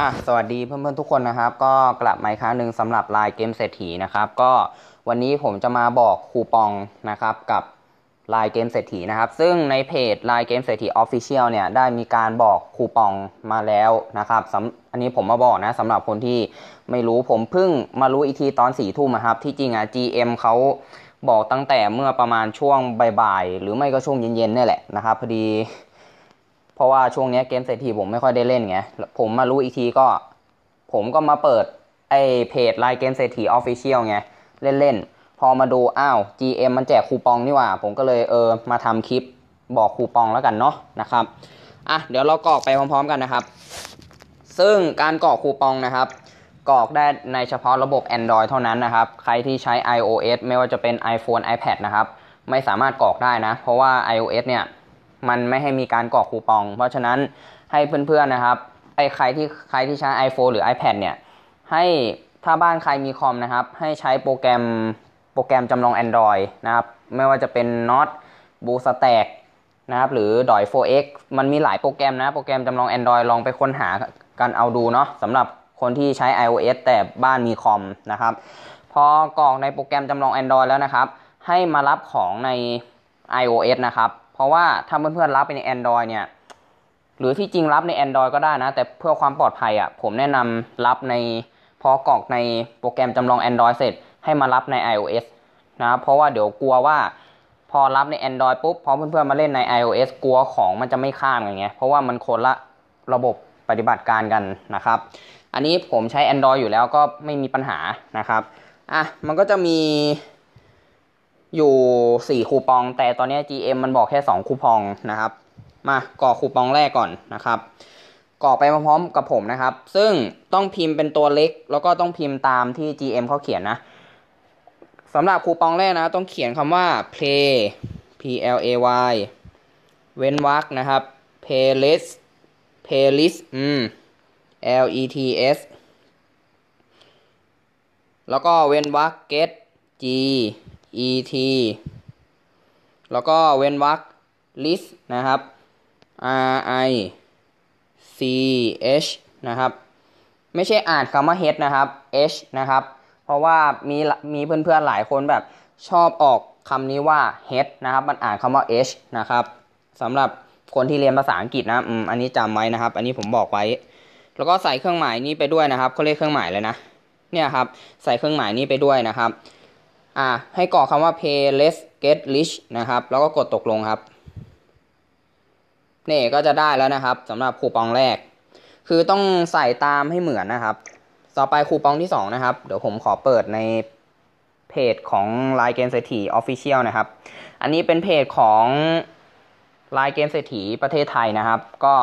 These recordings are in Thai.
อะสวัสดีเพื่อนๆทุกคนนะครับ ก็กลับมาอีกครั้งหนึ่งสำหรับลายเกมเศรษฐีนะครับ ก็วันนี้ผมจะมาบอกคูปองนะครับกับลายเกมเศรษฐีนะครับ ซึ่งในเพจลายเกมเศรษฐีออฟฟิเชียลเนี่ยได้มีการบอกคูปองมาแล้วนะครับอันนี้ผมมาบอกนะสำหรับคนที่ไม่รู้ผมเพิ่งมารู้อีกทีตอนสี่ทุ่มครับ ที่จริงอะ GM เขาบอกตั้งแต่เมื่อประมาณช่วงบ่ายๆหรือไม่ก็ช่วงเย็นๆนี่แหละนะครับพอดี ราะว่าช่วงนี้เกมเศรษฐีผมไม่ค่อยได้เล่นไง ผมมารู้อีกทีก็ ผมก็มาเปิดไอเพจไลน์เกมเศรษฐีออฟฟิเชียลไง เล่นๆ พอมาดูอ้าว GM มันแจกคูปองนี่ว่า ผมก็เลยเออมาทำคลิปบอกคูปองแล้วกันเนาะนะครับ อะเดี๋ยวเรากรอกไปพร้อมๆกันนะครับ ซึ่งการกรอกคูปองนะครับกรอกได้ในเฉพาะระบบ Android เท่านั้นนะครับ ใครที่ใช้ iOS ไม่ว่าจะเป็น iPhone iPad นะครับ ไม่สามารถกรอกได้นะ เพราะว่า iOS เนี่ย มันไม่ให้มีการกรอกคูปอง เพราะฉะนั้นให้เพื่อนๆนะครับไอ้ใครที่ใครที่ใช้ iPhone หรือ iPad เนี่ยให้ถ้าบ้านใครมีคอมนะครับ ให้ใช้โปรแกรมโปรแกรมจำลอง Android นะครับ ไม่ว่าจะเป็น Not BlueStack นะครับหรือดอย 4x มันมีหลายโปรแกรมนะ โปรแกรมจำลอง Android ลองไปค้นหากันเอาดูเนาะสำหรับคนที่ใช้ iOS แต่บ้านมีคอมนะครับ พอกรอกในโปรแกรมจำลอง Android แล้วนะครับ ให้มารับของใน iOS นะครับ ราะว่าถ้าเพื่อนๆรับไปใน Android เนี่ย หรือที่จริงรับใน Android ก็ได้นะ แต่เพื่อความปลอดภัยอะ ผมแนะนำรับในพอกรอกในโปรแกรมจำลอง Android เสร็จ ให้มารับใน iOS นะเพราะว่าเดี๋ยวกลัวว่าพอรับใน Android ปุ๊บพอเพื่อนๆมาเล่นใน iOS กลัวของมันจะไม่ข้ามอย่างเงี้ยเพราะว่ามันคนละระบบปฏิบัติการกันนะครับ อันนี้ผมใช้ Android อยู่แล้วก็ไม่มีปัญหานะครับ อะ มันก็จะมี อยู่ 4 คูปอง แต่ตอนนี้ GM มันบอกแค่ 2 คูปองนะครับ มากรอกคูปองแรกก่อนนะครับกรอกไปพร้อมกับผมนะครับ ซึ่งต้องพิมพ์เป็นตัวเล็ก แล้วก็ต้องพิมพ์ตามที่ GM เขาเขียนนะสำหรับคูปองแรกนะ ต้องเขียนคำว่า play p l a y เว้นวรรคนะครับ playlist playlist อืม l e t s แล้วก็เว้นวรรค get g et แล้วก็เว้นวรรค list นะครับ r i c h นะครับ ไม่ใช่อ่านคำว่า h นะครับ h นะครับ เพราะว่ามีมีเพื่อนๆหลายคนแบบชอบออกคำนี้ว่า h นะครับ มันอ่านคำว่า h นะครับสำหรับคนที่เรียนภาษาอังกฤษนะอืมอันนี้จำไว้นะครับ อันนี้ผมบอกไว้ แล้วก็ใส่เครื่องหมายนี้ไปด้วยนะครับเขาเรียกเครื่องหมายเลยนะ เนี่ยครับ ใส่เครื่องหมายนี้ไปด้วยนะครับ อ่าให้กรอกคำว่า pay less get rich นะครับ แล้วก็กดตกลงครับ นี่ก็จะได้แล้วนะครับสำหรับคูปองแรก คือต้องใส่ตามให้เหมือนนะครับ ต่อไปคูปองที่2นะครับ เดี๋ยวผมขอเปิดในเพจของลายเกมเศรษฐีออฟฟิเชียลนะครับ อันนี้เป็นเพจของลายเกมเศรษฐีประเทศไทยนะครับ ก็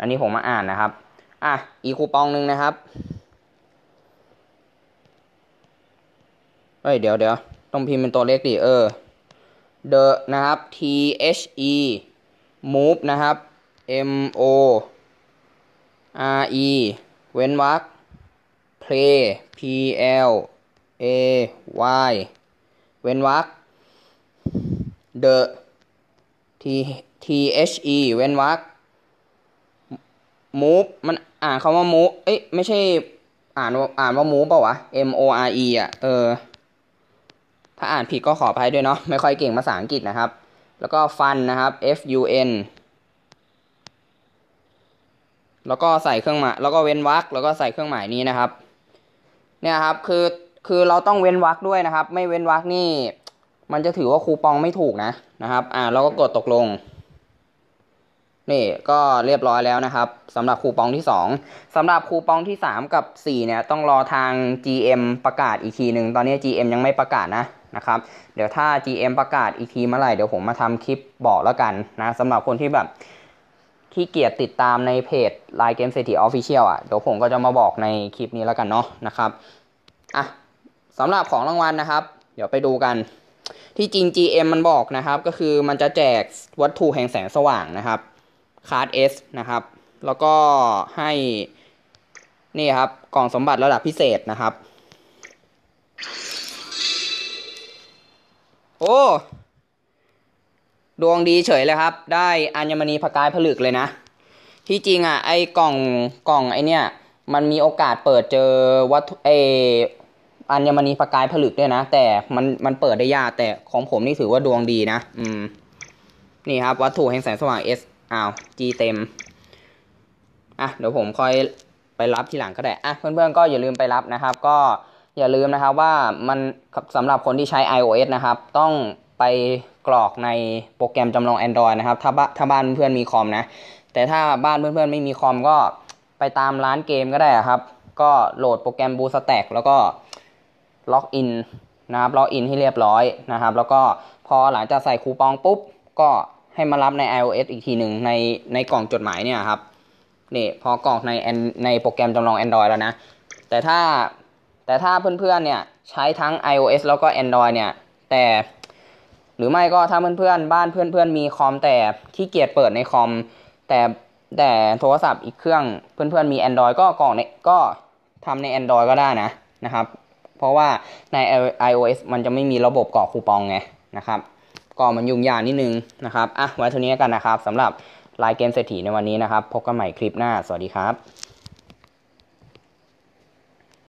อันนี้ผมมาอ่านนะครับ อะ อีคูปองหนึ่งนะครับ เฮ้ยเดี๋ยวเดี๋ยวต้องพิมพ์เป็นตัวเลขดิเออ the นะครับ t h e move นะครับ m o r e เว้นวรรค play p l a y เว้นวรรค the t t h e เว้นวรรค move มันอ่านคำว่า move เอ้ยไม่ใช่อ่านอ่านว่า move เปล่าวะ m o r e อะ เออ ถ้าอ่านผิดก็ขออภัยด้วยเนาะไม่ค่อยเก่งภาษาอังกฤษนะครับ แล้วก็ฟันนะครับ F U N แล้วก็ใส่เครื่องหมายแล้วก็เว้นวรรคแล้วก็ใส่เครื่องหมายนี้นะครับ เนี่ยครับคือคือเราต้องเว้นวรรคด้วยนะครับ ไม่เว้นวรรคนี่ มันจะถือว่าคูปองไม่ถูกนะนะครับ อ่าเราก็กดตกลงนี่ก็เรียบร้อยแล้วนะครับสำหรับคูปองที่ 2สำหรับคูปองที่ 3 กับ 4 เนี่ยต้องรอทาง GM ประกาศอีกทีหนึ่งตอนนี้ GM ยังไม่ประกาศนะ นะครับ เดี๋ยวถ้า GM ประกาศอีกทีเมื่อไหร่เดี๋ยวผมมาทำคลิปบอกแล้วกันนะสำหรับคนที่แบบขี้เกียจติดตามในเพจ Line Game City Official อะเดี๋ยวผมก็จะมาบอกในคลิปนี้แล้วกันเนาะนะครับอะสำหรับของรางวัลนะครับ เดี๋ยวไปดูกัน ที่จริง GM มันบอกนะครับ ก็คือมันจะแจกวัตถุแห่งแสงสว่างนะครับคาร์ด S นะครับ แล้วก็ให้นี่ครับกล่องสมบัติระดับพิเศษนะครับ โอ้ ดวงดีเฉยเลยครับ ได้อัญมณีพกายผลึกเลยนะ ที่จริงอะ ไอ้กล่องกล่องไอเนี้ยมันมีโอกาสเปิดเจอวัตถุเอออัญมณีประกายผลึกด้วยนะ แต่มันมันเปิดได้ยากแต่ของผมนี่ถือว่าดวงดีนะ อืม นี่ครับ วัตถุแห่งแสงสว่าง S อ้าว G เต็ม อะ เดี๋ยวผมค่อยไปรับทีหลังก็ได้ อะ เพื่อนๆก็อย่าลืมไปรับนะครับ ก็ อย่าลืมนะครับว่ามันสำหรับคนที่ใช้ iOS นะครับ ต้องไปกรอกในโปรแกรมจำลอง Android นะครับ ถ้าบ้านถ้าบ้านเพื่อนมีคอมนะ แต่ถ้าบ้านเพื่อนๆไม่มีคอมก็ไปตามร้านเกมก็ได้ครับ ก็โหลดโปรแกรม BlueStack แล้วก็ล็อกอินนะครับล็อกอินให้เรียบร้อยนะครับ แล้วก็พอหลังจากใส่คูปองปุ๊บ ก็ให้มารับใน iOS อีกทีหนึ่งในในกล่องจดหมายเนี่ยครับนี่พอกรอกในในโปรแกรมจำลอง Android แล้วนะ แต่ถ้า แต่ถ้าเพื่อนๆเนี่ยใช้ทั้ง iOS แล้วก็ Android เนี่ย แต่หรือไม่ก็ถ้าเพื่อนๆบ้านเพื่อนๆมีคอมแต่ขี้เกียจเปิดในคอม แต่แต่โทรศัพท์อีกเครื่องเพื่อนๆมี Android ก็กรอกในก็ทำใน Android ก็ได้นะนะครับ เพราะว่าใน iOS มันจะไม่มีระบบกรอกคูปองไงนะครับก็มันยุ่งยากนิดนึงนะครับอะไว้เท่านี้กันนะครับสำหรับรายเกมเศรษฐีในวันนี้นะครับ พบกันใหม่คลิปหน้า สวัสดีครับ